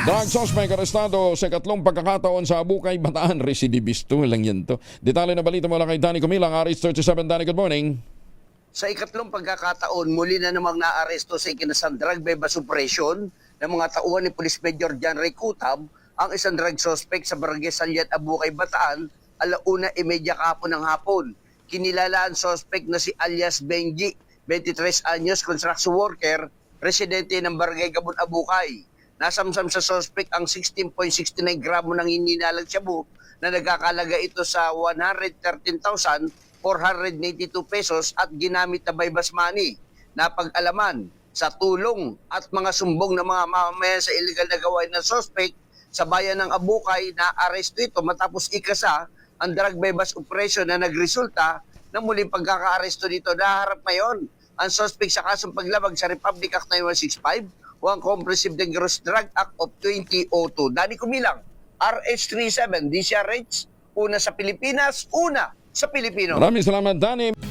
Drug suspect arestado sa katlong pagkakataon sa Abukay, Bataan. Recidivisto lang yan to. Detalye na balita mula kay Danny Kumilang, Aris 37. Danny, good morning. Sa ikatlong pagkakataon, muli na namang naaresto sa ikinasang drug beba suppression ng mga tauhan ni Police Major John Ray Kutab ang isang drug suspect sa Barangay Salyat, Abukay, Bataan, alauna imedya kahapon ng hapon. Kinilala ang suspect na si alias Benji, 23 anyos, construction worker, residente ng Barangay Gabon, Abukay. Nasamsam sa suspect ang 16.69 gramo ng hininalang shabu na nagkakalaga ito sa 113,482 pesos at ginamit na bypass money. Napag-alaman sa tulong at mga sumbong ng mga mamamayan sa illegal na gawain ng suspect sa bayan ng Abukay na aresto ito matapos ikasa ang drug bypass operation na nagresulta ng muling pagkakaaresto dito. Naharap ngayon ang suspect sa kasong paglabag sa Republic Act 9165 o Comprehensive Dangerous Drug Act of 2002. Dani Kumilang, RH37, DCRH, una sa Pilipinas, una sa Pilipino. Maraming salamat, Danny.